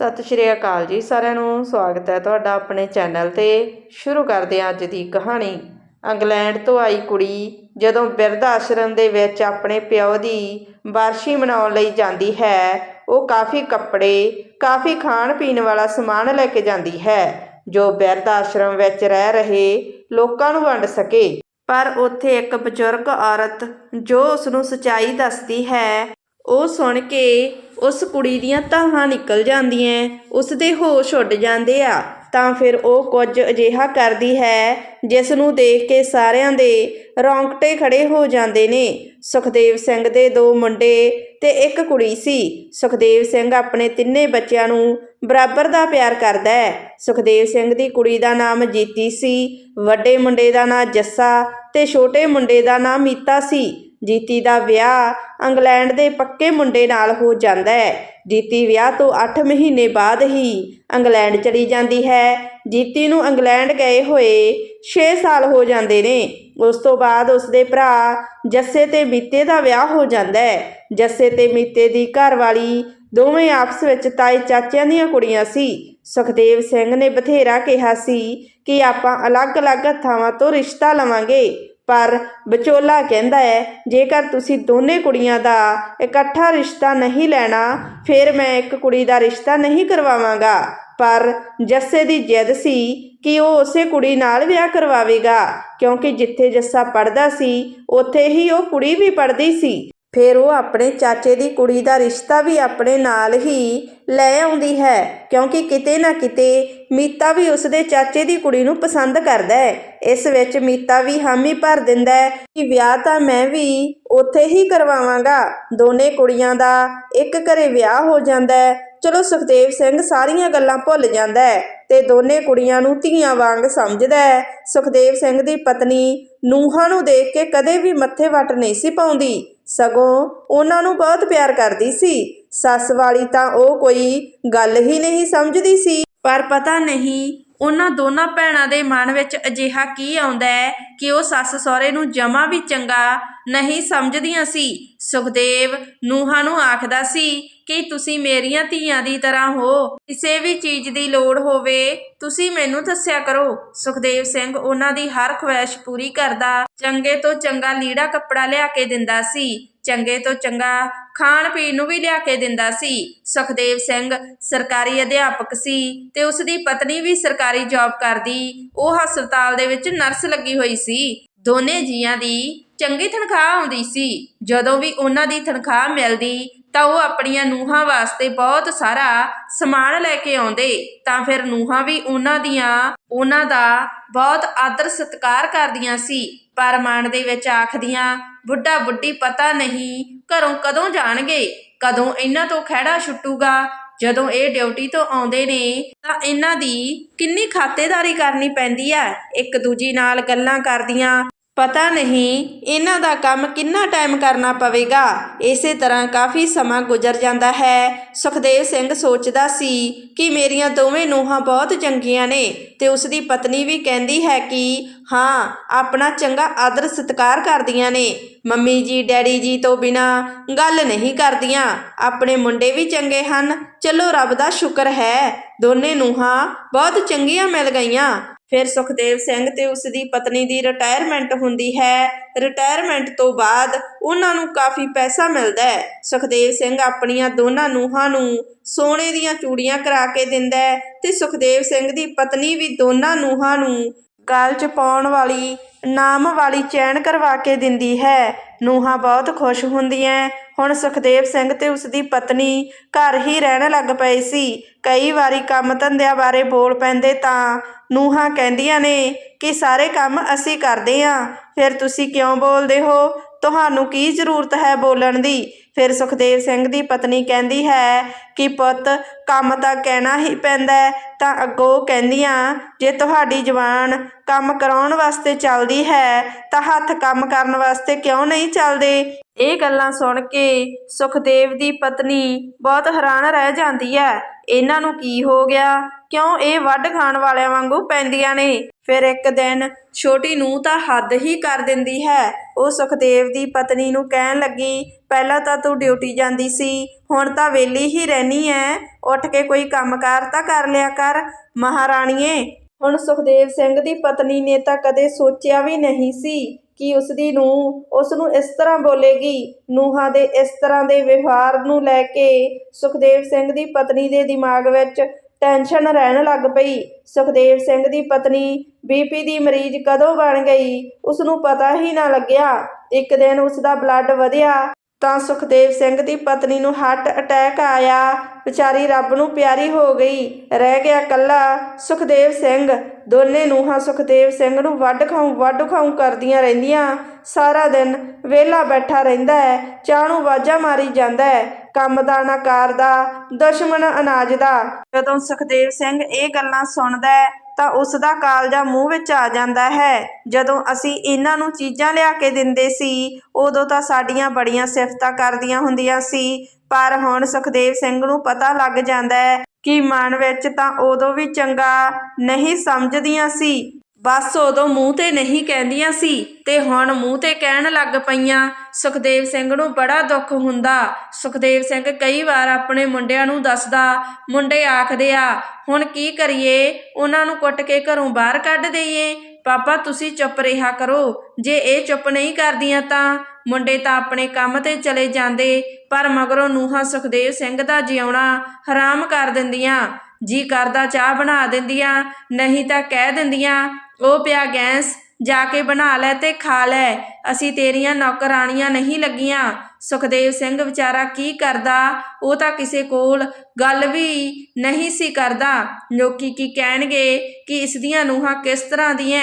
ਸਤਿ ਸ਼੍ਰੀ ਅਕਾਲ ਜੀ ਸਾਰਿਆਂ ਨੂੰ, ਸਵਾਗਤ ਹੈ ਤੁਹਾਡਾ ਆਪਣੇ ਚੈਨਲ ਤੇ। ਸ਼ੁਰੂ ਕਰਦੇ ਹਾਂ ਅੱਜ ਦੀ ਕਹਾਣੀ। ਇੰਗਲੈਂਡ ਤੋਂ ਆਈ ਕੁੜੀ ਜਦੋਂ ਬਿਰਧ ਆਸ਼ਰਮ ਦੇ ਵਿੱਚ ਆਪਣੇ ਪਿਓ ਦੀ ਵਾਰਸ਼ੀ ਮਨਾਉਣ ਲਈ ਜਾਂਦੀ ਹੈ, ਉਹ ਕਾਫੀ ਕੱਪੜੇ, ਕਾਫੀ ਖਾਣ ਪੀਣ ਵਾਲਾ ਸਮਾਨ ਲੈ ਕੇ ਜਾਂਦੀ ਹੈ, ਜੋ ਬਿਰਧ ਆਸ਼ਰਮ ਵਿੱਚ ਰਹਿ ਰਹੇ ਲੋਕਾਂ ਨੂੰ ਵੰਡ ਸਕੇ। ਪਰ ਉੱਥੇ ਇੱਕ ਬਜ਼ੁਰਗ ਔਰਤ ਜੋ ਉਸ ਨੂੰ ਸਚਾਈ ਦੱਸਦੀ ਹੈ ਉਹ ਸੁਣ ਕੇ ਉਸ ਕੁੜੀ ਦੀਆਂ ਧਾਹਾਂ ਨਿਕਲ ਜਾਂਦੀਆਂ ਉਸ ਦੇ ਹੋਸ਼ ਉੱਡ ਜਾਂਦੇ ਆ। ਤਾਂ ਫਿਰ ਉਹ ਕੁਝ ਅਜਿਹਾ ਕਰਦੀ ਹੈ ਜਿਸ ਨੂੰ ਦੇਖ ਕੇ ਸਾਰਿਆਂ ਦੇ ਰੌਂਗਟੇ ਖੜੇ ਹੋ ਜਾਂਦੇ ਨੇ। ਸੁਖਦੇਵ ਸਿੰਘ ਦੇ ਦੋ ਮੁੰਡੇ ਤੇ ਇੱਕ ਕੁੜੀ ਸੀ। ਸੁਖਦੇਵ ਸਿੰਘ ਆਪਣੇ ਤਿੰਨੇ ਬੱਚਿਆਂ ਨੂੰ ਬਰਾਬਰ ਦਾ ਪਿਆਰ ਕਰਦਾ ਹੈ। ਸੁਖਦੇਵ ਸਿੰਘ ਦੀ ਕੁੜੀ ਦਾ ਨਾਮ ਜੀਤੀ ਸੀ, ਵੱਡੇ ਮੁੰਡੇ ਦਾ ਨਾਮ ਜੱਸਾ ਤੇ ਛੋਟੇ ਮੁੰਡੇ ਦਾ ਨਾਮ ਮੀਤਾ ਸੀ। ਜੀਤੀ ਦਾ ਵਿਆਹ ਇੰਗਲੈਂਡ ਦੇ ਪੱਕੇ ਮੁੰਡੇ ਨਾਲ ਹੋ ਜਾਂਦਾ ਹੈ। ਜੀਤੀ ਵਿਆਹ ਤੋਂ 8 ਮਹੀਨੇ ਬਾਅਦ ਹੀ ਇੰਗਲੈਂਡ ਚਲੀ ਜਾਂਦੀ ਹੈ। ਜੀਤੀ ਨੂੰ ਇੰਗਲੈਂਡ ਗਏ ਹੋਏ 6 ਸਾਲ ਹੋ ਜਾਂਦੇ ਨੇ। ਉਸ ਤੋਂ ਬਾਅਦ ਉਸਦੇ ਭਰਾ ਜੱਸੇ ਤੇ ਮੀਤੇ ਦਾ ਵਿਆਹ ਹੋ ਜਾਂਦਾ ਹੈ। ਜੱਸੇ ਤੇ ਮੀਤੇ ਦੀ ਘਰਵਾਲੀ ਦੋਵੇਂ ਆਪਸ ਵਿੱਚ ਤਾਏ ਚਾਚਿਆਂ ਦੀਆਂ ਕੁੜੀਆਂ ਸੀ। ਸੁਖਦੇਵ ਸਿੰਘ ਨੇ ਬਥੇਰਾ ਕਿਹਾ ਸੀ ਕਿ ਆਪਾਂ ਅਲੱਗ-ਅਲੱਗ ਥਾਵਾਂ ਤੋਂ ਰਿਸ਼ਤਾ ਲਵਾਂਗੇ। ਪਰ ਵਿਚੋਲਾ ਕਹਿੰਦਾ ਹੈ, ਜੇਕਰ ਤੁਸੀਂ ਦੋਨੇ ਕੁੜੀਆਂ ਦਾ ਇਕੱਠਾ ਰਿਸ਼ਤਾ ਨਹੀਂ ਲੈਣਾ, ਫਿਰ ਮੈਂ ਇੱਕ ਕੁੜੀ ਦਾ ਰਿਸ਼ਤਾ ਨਹੀਂ ਕਰਵਾਵਾਂਗਾ। ਪਰ ਜੱਸੇ ਦੀ ਜਿੱਦ ਸੀ ਕਿ ਉਹ ਉਸੇ ਕੁੜੀ ਨਾਲ ਵਿਆਹ ਕਰਵਾਵੇਗਾ, ਕਿਉਂਕਿ ਜਿੱਥੇ ਜੱਸਾ ਪੜਦਾ ਸੀ, ਉੱਥੇ ਹੀ ਉਹ ਕੁੜੀ ਵੀ ਪੜਦੀ ਸੀ। ਫਿਰ ਉਹ ਆਪਣੇ ਚਾਚੇ ਦੀ ਕੁੜੀ ਦਾ ਰਿਸ਼ਤਾ ਵੀ ਆਪਣੇ ਨਾਲ ਹੀ ਲੈ ਆਉਂਦੀ ਹੈ, ਕਿਉਂਕਿ ਕਿਤੇ ਨਾ ਕਿਤੇ ਮੀਤਾ ਵੀ ਉਸਦੇ ਚਾਚੇ ਦੀ ਕੁੜੀ ਨੂੰ ਪਸੰਦ ਕਰਦਾ ਹੈ। ਇਸ ਵਿੱਚ ਮੀਤਾ ਵੀ ਹਾਮੀ ਭਰ ਦਿੰਦਾ ਹੈ ਕਿ ਵਿਆਹ ਤਾਂ ਮੈਂ ਵੀ ਉੱਥੇ ਹੀ ਕਰਵਾਵਾਂਗਾ। ਦੋਨੇ ਕੁੜੀਆਂ ਦਾ ਇੱਕ ਘਰੇ ਵਿਆਹ ਹੋ ਜਾਂਦਾ ਹੈ। ਚਲੋ ਸੁਖਦੇਵ ਸਿੰਘ ਸਾਰੀਆਂ ਗੱਲਾਂ ਭੁੱਲ ਜਾਂਦਾ ਹੈ ਤੇ ਦੋਨੇ ਕੁੜੀਆਂ ਨੂੰ ਧੀਆਂ ਵਾਂਗ ਸਮਝਦਾ ਹੈ। ਸੁਖਦੇਵ ਸਿੰਘ ਦੀ ਪਤਨੀ ਨੂਹਾਂ ਨੂੰ ਦੇਖ ਕੇ ਕਦੇ ਵੀ ਮੱਥੇ ਵੱਟ ਨਹੀਂ ਸੀ ਪਾਉਂਦੀ। ਸਗੋਂ ਉਹਨਾਂ ਨੂੰ ਬਹੁਤ ਪਿਆਰ ਕਰਦੀ ਸੀ। ਸੱਸ ਵਾਲੀ ਤਾਂ ਉਹ ਕੋਈ ਗੱਲ ਹੀ ਨਹੀਂ ਸਮਝਦੀ ਸੀ। ਪਰ ਪਤਾ ਨਹੀਂ, ਉਹਨਾਂ ਦੋਨਾਂ ਭੈਣਾਂ ਦੇ ਮਨ ਵਿੱਚ ਅਜਿਹਾ ਕੀ ਆਉਂਦਾ ਹੈ ਕਿ ਉਹ ਸੱਸ ਸਹੁਰੇ ਨੂੰ ਜਮਾ ਵੀ ਚੰਗਾ ਨਹੀਂ ਸਮਝਦੀਆਂ ਸੀ। ਸੁਖਦੇਵ ਨੂਹਾਂ ਨੂੰ ਆਖਦਾ ਸੀ ਕਿ ਤੁਸੀਂ ਮੇਰੀਆਂ ਧੀਆਂ ਦੀ ਤਰ੍ਹਾਂ ਹੋ। ਕਿਸੇ ਵੀ ਚੀਜ਼ ਦੀ ਲੋੜ ਹੋਵੇ, ਤੁਸੀਂ ਮੈਨੂੰ ਦੱਸਿਆ ਕਰੋ। ਸੁਖਦੇਵ ਸਿੰਘ ਉਹਨਾਂ ਦੀ ਹਰ ਖੁਆਇਸ਼ ਪੂਰੀ ਕਰਦਾ। ਚੰਗੇ ਤੋਂ ਚੰਗਾ ਲੀੜਾ ਕੱਪੜਾ ਲਿਆ ਕੇ ਦਿੰਦਾ ਸੀ। ਚੰਗੇ ਤੋਂ ਚੰਗਾ ਖਾਣ ਪੀਣ ਨੂੰ ਵੀ ਲਿਆ ਕੇ ਦਿੰਦਾ ਸੀ। ਸੁਖਦੇਵ ਸਿੰਘ ਸਰਕਾਰੀ ਅਧਿਆਪਕ ਸੀ ਤੇ ਉਸ ਦੀ ਪਤਨੀ ਵੀ ਸਰਕਾਰੀ ਜੌਬ ਕਰਦੀ। ਉਹ ਹਸਪਤਾਲ ਦੇ ਵਿੱਚ ਨਰਸ ਲੱਗੀ ਹੋਈ ਸੀ। ਦੋਨੇ ਜੀਆਂ ਦੀ ਚੰਗੀ ਤਨਖਾਹ ਆਉਂਦੀ ਸੀ। ਜਦੋਂ ਵੀ ਉਹਨਾਂ ਦੀ ਤਨਖਾਹ ਮਿਲਦੀ, ਤਾਂ ਉਹ ਆਪਣੀਆਂ ਨੂਹਾਂ ਵਾਸਤੇ ਬਹੁਤ ਸਾਰਾ ਸਮਾਨ ਲੈ ਕੇ ਆਉਂਦੇ। ਤਾਂ ਫਿਰ ਨੂਹਾਂ ਵੀ ਉਹਨਾਂ ਦੀਆਂ, ਉਹਨਾਂ ਦਾ ਬਹੁਤ ਆਦਰ ਸਤਿਕਾਰ ਕਰਦੀਆਂ ਸੀ। ਪਰ ਮਨ ਦੇ ਵਿੱਚ ਆਖਦੀਆਂ ਬੁੱਢਾ ਬੁੱਢੀ ਪਤਾ ਨਹੀਂ ਘਰੋਂ ਕਦੋਂ ਜਾਣਗੇ? ਕਦੋਂ ਇਹਨਾਂ ਤੋਂ ਖਹਿੜਾ ਛੁੱਟੂਗਾ? ਜਦੋਂ ਇਹ ਡਿਊਟੀ ਤੋਂ ਆਉਂਦੇ ਨੇ, ਤਾਂ ਇਹਨਾਂ ਦੀ ਕਿੰਨੀ ਖਾਤੇਦਾਰੀ ਕਰਨੀ ਪੈਂਦੀ ਹੈ? ਇੱਕ ਦੂਜੀ ਨਾਲ ਗੱਲਾਂ ਕਰਦੀਆਂ। ਪਤਾ ਨਹੀਂ ਇਹਨਾਂ ਦਾ ਕੰਮ ਕਿੰਨਾ ਟਾਈਮ ਕਰਨਾ ਪਵੇਗਾ। ਇਸੇ ਤਰ੍ਹਾਂ ਕਾਫੀ ਸਮਾਂ ਗੁਜ਼ਰ ਜਾਂਦਾ ਹੈ। ਸੁਖਦੇਵ ਸਿੰਘ ਸੋਚਦਾ ਸੀ ਕਿ ਮੇਰੀਆਂ ਦੋਵੇਂ ਨੂੰਹਾਂ ਬਹੁਤ ਚੰਗੀਆਂ ਨੇ ਤੇ ਉਸ ਦੀ ਪਤਨੀ ਵੀ ਕਹਿੰਦੀ ਹੈ ਕਿ ਹਾਂ, ਆਪਣਾ ਚੰਗਾ ਆਦਰ ਸਤਿਕਾਰ ਕਰਦੀਆਂ ਨੇ। ਮੰਮੀ ਜੀ, ਡੈਡੀ ਜੀ ਤੋਂ ਬਿਨਾ ਗੱਲ ਨਹੀਂ ਕਰਦੀਆਂ। ਆਪਣੇ ਮੁੰਡੇ ਵੀ ਚੰਗੇ ਹਨ। ਚਲੋ ਰੱਬ ਦਾ ਸ਼ੁਕਰ ਹੈ। ਦੋਨੇ ਨੂੰਹਾਂ ਬਹੁਤ ਚੰਗੀਆਂ ਮਿਲ ਗਈਆਂ। ਫਿਰ ਸੁਖਦੇਵ ਸਿੰਘ ਤੇ ਉਸ ਦੀ ਪਤਨੀ ਦੀ ਰਿਟਾਇਰਮੈਂਟ ਹੁੰਦੀ ਹੈ। ਰਿਟਾਇਰਮੈਂਟ ਤੋਂ ਬਾਅਦ ਉਹਨਾਂ ਨੂੰ ਕਾਫੀ ਪੈਸਾ ਮਿਲਦਾ ਹੈ। ਸੁਖਦੇਵ ਸਿੰਘ ਆਪਣੀਆਂ ਦੋਨਾਂ ਨੂੰਹਾਂ ਨੂੰ ਸੋਨੇ ਦੀਆਂ ਚੂੜੀਆਂ ਕਰਾ ਕੇ ਦਿੰਦਾ ਹੈ ਤੇ ਸੁਖਦੇਵ ਸਿੰਘ ਦੀ ਪਤਨੀ ਵੀ ਦੋਨਾਂ ਨੂੰਹਾਂ ਨੂੰ ਗਲ 'ਚ ਪਾਉਣ ਵਾਲੀ, ਨਾਮ ਵਾਲੀ ਚੈਨ ਕਰਵਾ ਕੇ ਦਿੰਦੀ ਹੈ। ਨੂੰਹਾਂ ਬਹੁਤ ਖੁਸ਼ ਹੁੰਦੀਆਂ ਹੁਣ ਸੁਖਦੇਵ ਸਿੰਘ ਤੇ ਉਸ ਦੀ ਪਤਨੀ ਘਰ ਹੀ ਰਹਿਣ ਲੱਗ ਪਏ ਸੀ। ਕਈ ਵਾਰੀ ਕੰਮ ਧੰਦਿਆਂ ਬਾਰੇ ਬੋਲ ਪੈਂਦੇ ਤਾਂ ਨੂਹਾਂ ਕਹਿੰਦੀਆਂ ਨੇ ਕਿ, ਸਾਰੇ ਕੰਮ ਅਸੀਂ ਕਰਦੇ ਆਂ। ਫਿਰ ਤੁਸੀਂ ਕਿਉਂ ਬੋਲਦੇ ਹੋ? ਤੁਹਾਨੂੰ ਕੀ ਜ਼ਰੂਰਤ ਹੈ ਬੋਲਣ ਦੀ? ਫਿਰ ਸੁਖਦੇਵ ਸਿੰਘ ਦੀ ਪਤਨੀ ਕਹਿੰਦੀ ਹੈ ਕਿ, ਪੁੱਤ, ਕੰਮ ਤਾਂ ਕਹਿਣਾ ਹੀ ਪੈਂਦਾ ਤਾਂ ਅੱਗੋਂ ਕਹਿੰਦੀਆਂ, ਜੇ ਤੁਹਾਡੀ ਜਵਾਨ ਕੰਮ ਕਰਾਉਣ ਵਾਸਤੇ ਚੱਲਦੀ ਹੈ, ਤਾਂ ਹੱਥ ਕੰਮ ਕਰਨ ਵਾਸਤੇ ਕਿਉਂ ਨਹੀਂ ਚੱਲਦੇ? ਇਹ ਗੱਲਾਂ ਸੁਣ ਕੇ ਸੁਖਦੇਵ ਦੀ ਪਤਨੀ ਬਹੁਤ ਹੈਰਾਨ ਰਹਿ ਜਾਂਦੀ ਹੈ ਇਹਨਾਂ ਨੂੰ ਕੀ ਹੋ ਗਿਆ? ਕਿਉਂ ਇਹ ਵੱਢ ਖਾਣ ਵਾਲਿਆਂ ਵਾਂਗੂ ਪੈਂਦੀਆਂ ਨੇ? ਫਿਰ ਇੱਕ ਦਿਨ ਛੋਟੀ ਨੂੰ ਤਾਂ ਹੱਦ ਹੀ ਕਰ ਦਿੰਦੀ ਹੈ। ਉਹ ਸੁਖਦੇਵ ਦੀ ਪਤਨੀ ਨੂੰ ਕਹਿਣ ਲੱਗੀ, ਪਹਿਲਾਂ ਤਾਂ ਤੂੰ ਡਿਊਟੀ ਜਾਂਦੀ ਸੀ, ਹੁਣ ਤਾਂ ਵਿਹਲੀ ਹੀ ਰਹਿਨੀ ਐ। ਉੱਠ ਕੇ ਕੋਈ ਕੰਮਕਾਰ ਤਾਂ ਕਰ ਲਿਆ ਕਰ, ਮਹਾਰਾਣੀਏ। ਹੁਣ ਸੁਖਦੇਵ ਸਿੰਘ ਦੀ ਪਤਨੀ ਨੇ ਤਾਂ ਕਦੇ ਸੋਚਿਆ ਵੀ ਨਹੀਂ ਸੀ ਕਿ ਉਸ ਦੀ ਨੂੰ ਉਸ ਨੂੰ ਇਸ ਤਰ੍ਹਾਂ ਬੋਲੇਗੀ, ਨੂਹਾਂ ਦੇ ਇਸ ਤਰ੍ਹਾਂ ਦੇ ਵਿਵਹਾਰ ਨੂੰ ਲੈ ਕੇ ਸੁਖਦੇਵ ਸਿੰਘ ਦੀ ਪਤਨੀ ਦੇ ਦਿਮਾਗ ਵਿੱਚ ਟੈਨਸ਼ਨ ਰਹਿਣ ਲੱਗ ਪਈ। ਸੁਖਦੇਵ ਸਿੰਘ ਦੀ ਪਤਨੀ ਬੀਪੀ ਦੀ ਮਰੀਜ਼ ਕਦੋਂ ਬਣ ਗਈ ਉਸ ਨੂੰ ਪਤਾ ਹੀ ਨਾ ਲੱਗਿਆ। ਇੱਕ ਦਿਨ ਉਸ ਦਾ ਬਲੱਡ ਵਧਿਆ, ਤਾਂ ਸੁਖਦੇਵ ਸਿੰਘ ਦੀ ਪਤਨੀ ਨੂੰ ਹਾਰਟ ਅਟੈਕ ਆਇਆ। ਵਿਚਾਰੀ ਰੱਬ ਨੂੰ ਪਿਆਰੀ ਹੋ ਗਈ। ਰਹਿ ਗਿਆ ਕੱਲਾ ਸੁਖਦੇਵ ਸਿੰਘ ਦੋਨੇ ਨੂੰਹਾਂ ਸੁਖਦੇਵ ਸਿੰਘ ਨੂੰ ਵੱਢ ਖਾਉ ਵੱਢ ਖਾਉ ਕਰਦੀਆਂ ਰਹਿੰਦੀਆਂ। ਸਾਰਾ ਦਿਨ ਵਿਹਲਾ ਬੈਠਾ ਰਹਿੰਦਾ ਹੈ ਚਾਹ ਨੂੰ ਵਾਜਾ ਮਾਰੀ ਜਾਂਦਾ ਹੈ, ਕੰਮ ਦਾ ਨਾ ਕਾਰ ਦਾ, ਦੁਸ਼ਮਣ ਅਨਾਜ ਦਾ। ਜਦੋਂ ਸੁਖਦੇਵ ਸਿੰਘ ਇਹ ਗੱਲਾਂ ਸੁਣਦਾ ਹੈ, ਤਾਂ ਉਸ ਦਾ ਕਾਲਜਾ ਮੂੰਹ ਵਿੱਚ ਆ ਜਾਂਦਾ ਹੈ। ਜਦੋਂ ਅਸੀਂ ਇਹਨਾਂ ਨੂੰ ਚੀਜ਼ਾਂ ਲਿਆ ਕੇ ਦਿੰਦੇ ਸੀ, ਉਦੋਂ ਤਾਂ ਸਾਡੀਆਂ ਬੜੀਆਂ ਸਿਫਤਾਂ ਕਰਦੀਆਂ ਹੁੰਦੀਆਂ ਸੀ। ਪਰ ਹੁਣ ਸੁਖਦੇਵ ਸਿੰਘ ਨੂੰ ਪਤਾ ਲੱਗ ਜਾਂਦਾ ਹੈ ਕਿ ਮਨ ਵਿੱਚ ਤਾਂ ਉਦੋਂ ਵੀ ਚੰਗਾ ਨਹੀਂ ਸਮਝਦੀਆਂ ਸੀ। ਬਸ ਉਦੋਂ ਮੂੰਹ ਤੇ ਨਹੀਂ ਕਹਿੰਦੀਆਂ ਸੀ ਤੇ ਹੁਣ ਮੂੰਹ ਤੇ ਕਹਿਣ ਲੱਗ ਪਈਆਂ, ਸੁਖਦੇਵ ਸਿੰਘ ਨੂੰ ਬੜਾ ਦੁੱਖ ਹੁੰਦਾ। ਸੁਖਦੇਵ ਸਿੰਘ ਕਈ ਵਾਰ ਆਪਣੇ ਮੁੰਡਿਆਂ ਨੂੰ ਦੱਸਦਾ, ਮੁੰਡੇ ਆਖਦੇ ਆ, ਹੁਣ ਕੀ ਕਰੀਏ? ਉਹਨਾਂ ਨੂੰ ਕੁੱਟ ਕੇ ਘਰੋਂ ਬਾਹਰ ਕੱਢ ਦਈਏ। ਪਾਪਾ, ਤੁਸੀਂ ਚੁੱਪ ਰਿਹਾ ਕਰੋ। ਜੇ ਇਹ ਚੁੱਪ ਨਹੀਂ ਕਰਦੀਆਂ ਤਾਂ ਮੁੰਡੇ ਤਾਂ ਆਪਣੇ ਕੰਮ ਤੇ ਚਲੇ ਜਾਂਦੇ, ਪਰ ਮਗਰੋਂ ਨੂੰਹਾਂ ਸੁਖਦੇਵ ਸਿੰਘ ਦਾ ਜਿਉਣਾ ਹਰਾਮ ਕਰ ਦਿੰਦੀਆਂ। ਜੀ ਕਰਦਾ ਚਾਹ ਬਣਾ ਦਿੰਦੀਆਂ, ਨਹੀਂ ਤਾਂ ਕਹਿ ਦਿੰਦੀਆਂ, ਉਹ ਪਿਆ ਗੈਸ, ਜਾ ਕੇ ਬਣਾ ਲੈ ਤੇ ਖਾ ਲੈ, ਅਸੀਂ ਤੇਰੀਆਂ ਨੌਕਰਾਣੀਆਂ ਨਹੀਂ ਲੱਗੀਆਂ। ਸੁਖਦੇਵ ਸਿੰਘ ਵਿਚਾਰਾ ਕੀ ਕਰਦਾ? ਉਹ ਤਾਂ ਕਿਸੇ ਕੋਲ ਗੱਲ ਵੀ ਨਹੀਂ ਸੀ ਕਰਦਾ। ਲੋਕੀ ਕੀ ਕਹਿਣਗੇ ਕਿ ਇਸ ਦੀਆਂ ਨੂੰਹਾਂ ਕਿਸ ਤਰ੍ਹਾਂ ਦੀਆਂ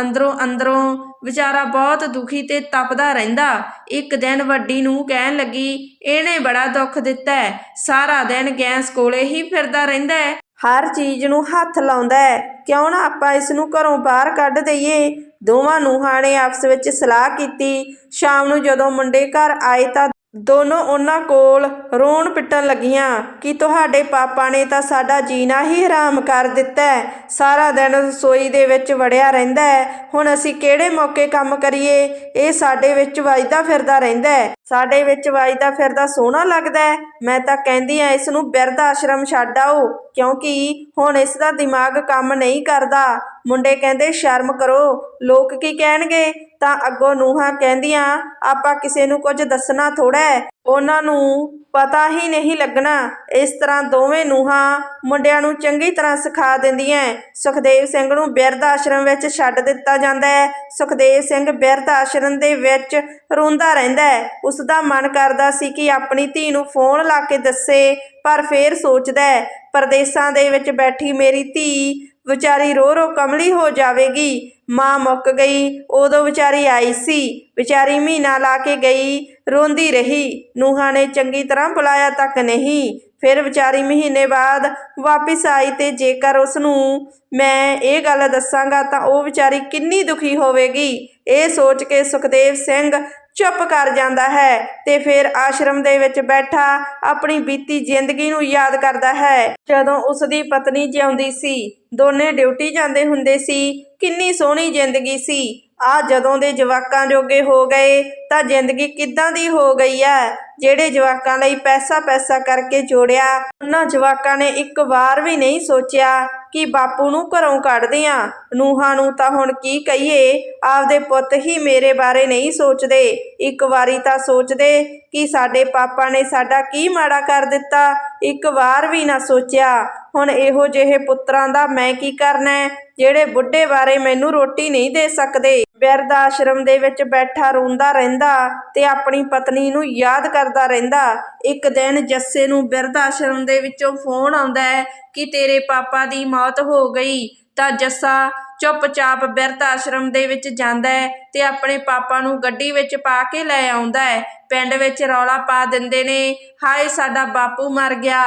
ਅੰਦਰੋਂ ਅੰਦਰੋਂ ਵਿਚਾਰਾ ਬਹੁਤ ਦੁਖੀ ਤੇ ਤਪਦਾ ਰਹਿੰਦਾ। ਇੱਕ ਦਿਨ ਵੱਡੀ ਨੂੰ ਕਹਿਣ ਲੱਗੀ, ਇਹਨੇ ਬੜਾ ਦੁੱਖ ਦਿੱਤਾ ਹੈ ਸਾਰਾ ਦਿਨ ਗੈਸ ਕੋਲੇ ਹੀ ਫਿਰਦਾ ਰਹਿੰਦਾ ਹੈ ਹਰ ਚੀਜ਼ ਨੂੰ ਹੱਥ ਲਾਉਂਦਾ ਹੈ ਕਿਉਂ ਨਾ ਆਪਾਂ ਇਸ ਨੂੰ ਘਰੋਂ ਬਾਹਰ ਕੱਢ ਦਈਏ? ਦੋਵਾਂ ਨੂੰਹਾਂ ਨੇ ਆਪਸ ਵਿੱਚ ਸਲਾਹ ਕੀਤੀ। ਸ਼ਾਮ ਨੂੰ ਜਦੋਂ ਮੁੰਡੇ ਘਰ ਆਏ ਤਾਂ ਦੋਨੋਂ ਉਹਨਾਂ ਕੋਲ ਰੋਣ ਪਿੱਟਣ ਲੱਗੀਆਂ ਕਿ ਤੁਹਾਡੇ ਪਾਪਾ ਨੇ ਤਾਂ ਸਾਡਾ ਜੀਣਾ ਹੀ ਹਰਾਮ ਕਰ ਦਿੱਤਾ ਹੈ। ਸਾਰਾ ਦਿਨ ਰਸੋਈ ਦੇ ਵਿੱਚ ਵੜਿਆ ਰਹਿੰਦਾ ਹੈ। ਹੁਣ ਅਸੀਂ ਕਿਹੜੇ ਮੌਕੇ ਕੰਮ ਕਰੀਏ? ਇਹ ਸਾਡੇ ਵਿੱਚ ਵੱਜਦਾ ਫਿਰਦਾ ਰਹਿੰਦਾ ਹੈ। ਸਾਡੇ ਵਿੱਚ ਵੱਜਦਾ ਫਿਰਦਾ ਸੋਹਣਾ ਲੱਗਦਾ ਹੈ। ਮੈਂ ਤਾਂ ਕਹਿੰਦੀ ਆ ਇਸ ਨੂੰ ਬਿਰਧ ਆਸ਼ਰਮ ਛੱਡ ਆਓ, ਕਿਉਂਕਿ ਹੁਣ ਇਸ ਦਾ ਦਿਮਾਗ ਕੰਮ ਨਹੀਂ ਕਰਦਾ। ਮੁੰਡੇ ਕਹਿੰਦੇ, ਸ਼ਰਮ ਕਰੋ। ਲੋਕ ਕੀ ਕਹਿਣਗੇ? ਤਾਂ ਅੱਗੋਂ ਨੂੰਹਾਂ ਕਹਿੰਦੀਆਂ, ਆਪਾਂ ਕਿਸੇ ਨੂੰ ਕੁਝ ਦੱਸਣਾ ਥੋੜਾ ਹੈ। ਉਹਨਾਂ ਨੂੰ ਪਤਾ ਹੀ ਨਹੀਂ ਲੱਗਣਾ। ਇਸ ਤਰ੍ਹਾਂ ਦੋਵੇਂ ਨੂੰਹਾਂ ਮੁੰਡਿਆਂ ਨੂੰ ਚੰਗੀ ਤਰ੍ਹਾਂ ਸਿਖਾ ਦਿੰਦੀਆਂ ਸੁਖਦੇਵ ਸਿੰਘ ਨੂੰ ਬਿਰਧ ਆਸ਼ਰਮ ਵਿੱਚ ਛੱਡ ਦਿੱਤਾ ਜਾਂਦਾ ਹੈ। ਸੁਖਦੇਵ ਸਿੰਘ ਬਿਰਧ ਆਸ਼ਰਮ ਦੇ ਵਿੱਚ ਰੋਂਦਾ ਰਹਿੰਦਾ ਹੈ। ਉਸ ਦਾ ਮਨ ਕਰਦਾ ਸੀ ਕਿ ਆਪਣੀ ਧੀ ਨੂੰ ਫੋਨ ਲਾ ਕੇ ਦੱਸੇ, ਪਰ ਫੇਰ ਸੋਚਦਾ ਹੈ, ਪਰਦੇਸਾਂ ਦੇ ਵਿੱਚ ਬੈਠੀ ਮੇਰੀ ਧੀ ਵਿਚਾਰੀ ਰੋ ਰੋ ਕਮਲੀ ਹੋ ਜਾਵੇਗੀ। ਮਾਂ ਮੁੱਕ ਗਈ। ਉਦੋਂ ਵਿਚਾਰੀ ਆਈ ਸੀ। ਵਿਚਾਰੀ ਮਹੀਨਾ ਲਾ ਕੇ ਗਈ। ਰੋਂਦੀ ਰਹੀ। ਨੂਹਾਂ ਨੇ ਚੰਗੀ ਤਰ੍ਹਾਂ ਬੁਲਾਇਆ ਤੱਕ ਨਹੀਂ। ਫਿਰ ਵਿਚਾਰੀ ਮਹੀਨੇ ਬਾਅਦ ਵਾਪਿਸ ਆਈ ਤੇ ਜੇਕਰ ਉਸ ਨੂੰ ਮੈਂ ਇਹ ਗੱਲ ਦੱਸਾਂਗਾ ਤਾਂ ਉਹ ਵਿਚਾਰੀ ਕਿੰਨੀ ਦੁਖੀ ਹੋਵੇਗੀ। ਇਹ ਸੋਚ ਕੇ ਸੁਖਦੇਵ ਸਿੰਘ ਚੁੱਪ ਕਰ ਜਾਂਦਾ ਹੈ ਤੇ ਫਿਰ ਆਸ਼ਰਮ ਦੇ ਵਿੱਚ ਬੈਠਾ ਆਪਣੀ ਬੀਤੀ ਜ਼ਿੰਦਗੀ ਨੂੰ ਯਾਦ ਕਰਦਾ ਹੈ। ਜਦੋਂ ਉਸ ਦੀ ਪਤਨੀ ਜਿਉਂਦੀ ਸੀ, ਦੋਨੇ ਡਿਊਟੀ ਜਾਂਦੇ ਹੁੰਦੇ ਸੀ। ਕਿੰਨੀ ਸੋਹਣੀ ਜ਼ਿੰਦਗੀ ਸੀ। ਆ ਜਦੋਂ ਦੇ ਜਵਾਕਾਂ ਜੋਗੇ ਹੋ ਗਏ ਤਾਂ ਜ਼ਿੰਦਗੀ ਕਿੱਦਾਂ ਦੀ ਹੋ ਗਈ ਹੈ? ਜਿਹੜੇ ਜਵਾਕਾਂ ਲਈ ਪੈਸਾ ਪੈਸਾ ਕਰਕੇ ਜੋੜਿਆ, ਉਹਨਾਂ ਜਵਾਕਾਂ ਨੇ ਇੱਕ ਵਾਰ ਵੀ ਨਹੀਂ ਸੋਚਿਆ ਕਿ ਬਾਪੂ ਨੂੰ ਘਰੋਂ ਕੱਢਦੇ ਆ ਨੂਹਾਂ ਨੂੰ ਤਾਂ ਹੁਣ ਕੀ ਕਹੀਏ? ਆਪਦੇ ਪੁੱਤ ਹੀ ਮੇਰੇ ਬਾਰੇ ਨਹੀਂ ਸੋਚਦੇ। ਇੱਕ ਵਾਰੀ ਤਾਂ ਸੋਚਦੇ ਕਿ ਸਾਡੇ ਪਾਪਾ ਨੇ ਸਾਡਾ ਕੀ ਮਾੜਾ ਕਰ ਦਿੱਤਾ। ਇੱਕ ਵਾਰ ਵੀ ਨਾ ਸੋਚਿਆ। ਹੁਣ ਇਹੋ ਜਿਹੇ ਪੁੱਤਰਾਂ ਦਾ ਮੈਂ ਕੀ ਕਰਨਾ ਜਿਹੜੇ ਬੁੱਢੇ ਬਾਰੇ ਮੈਨੂੰ ਰੋਟੀ ਨਹੀਂ ਦੇ ਸਕਦੇ। ਬਿਰਧ ਆਸ਼ਰਮ ਦੇ ਵਿੱਚ ਬੈਠਾ, ਰੋਂਦਾ ਰਹਿੰਦਾ ਤੇ ਆਪਣੀ ਪਤਨੀ ਨੂੰ ਯਾਦ ਕਰਦਾ ਰਹਿੰਦਾ। ਇੱਕ ਦਿਨ ਜੱਸੇ ਨੂੰ ਬਿਰਧ ਆਸ਼ਰਮ ਦੇ ਵਿੱਚੋਂ ਫੋਨ ਆਉਂਦਾ ਹੈ ਕਿ ਤੇਰੇ ਪਾਪਾ ਦੀ ਮੌਤ ਹੋ ਗਈ। ਤਾਂ ਜੱਸਾ ਚੁੱਪਚਾਪ ਬਿਰਧ ਆਸ਼ਰਮ ਦੇ ਵਿੱਚ ਜਾਂਦਾ ਹੈ ਤੇ ਆਪਣੇ ਪਾਪਾ ਨੂੰ ਗੱਡੀ ਵਿੱਚ ਪਾ ਕੇ ਲੈ ਆਉਂਦਾ ਹੈ। ਪਿੰਡ ਵਿੱਚ ਰੌਲਾ ਪਾ ਦਿੰਦੇ ਨੇ, ਹਾਏ, ਸਾਡਾ ਬਾਪੂ ਮਰ ਗਿਆ,